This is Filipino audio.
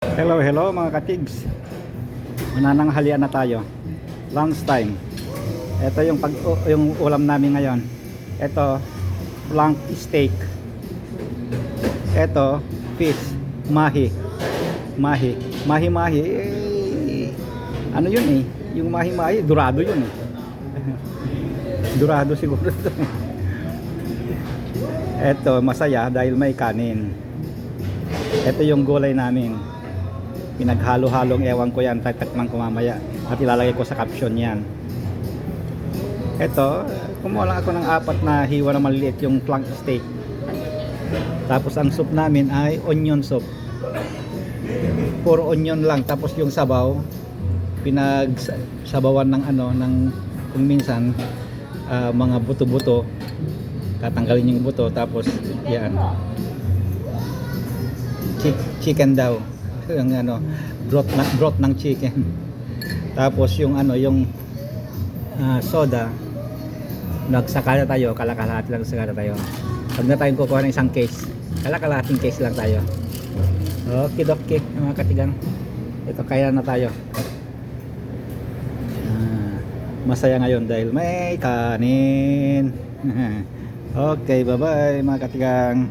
Hello, hello mga katigs. Manananghalian na tayo. Lunch time. Ito yung pag yung ulam namin ngayon. Ito flank steak. Ito fish, mahi. Mahi. Mahi-mahi. Eh, ano yun eh? Yung mahi-mahi, durado yun eh. durado siguro ito. Ito, masaya dahil may kanin. Ito yung gulay namin. Pinaghalo-halong ewan ko yan, tatakman ko mamaya. At ilalagay ko sa caption yan. Ito, kumuha lang ako ng apat na hiwa na maliliit yung flank steak. Tapos ang soup namin ay onion soup. Puro onion lang. Tapos yung sabaw, pinagsabawan ng ano, ng kung minsan ah, mga buto-buto. Tatanggalin yung buto tapos yan. Chi- chicken daw. Yung ano, broth na, broth ng chicken. Tapos yung ano, yung ah, soda. Nagsakala tayo, kalakalahati lang sakala tayo. Pag na tayong kukuha ng isang case, kalakalahating case lang tayo. Okay, okay, mga katigang. Ito, kaya na tayo. Ah, masaya ngayon dahil may kanin. okay, bye-bye mga katigang.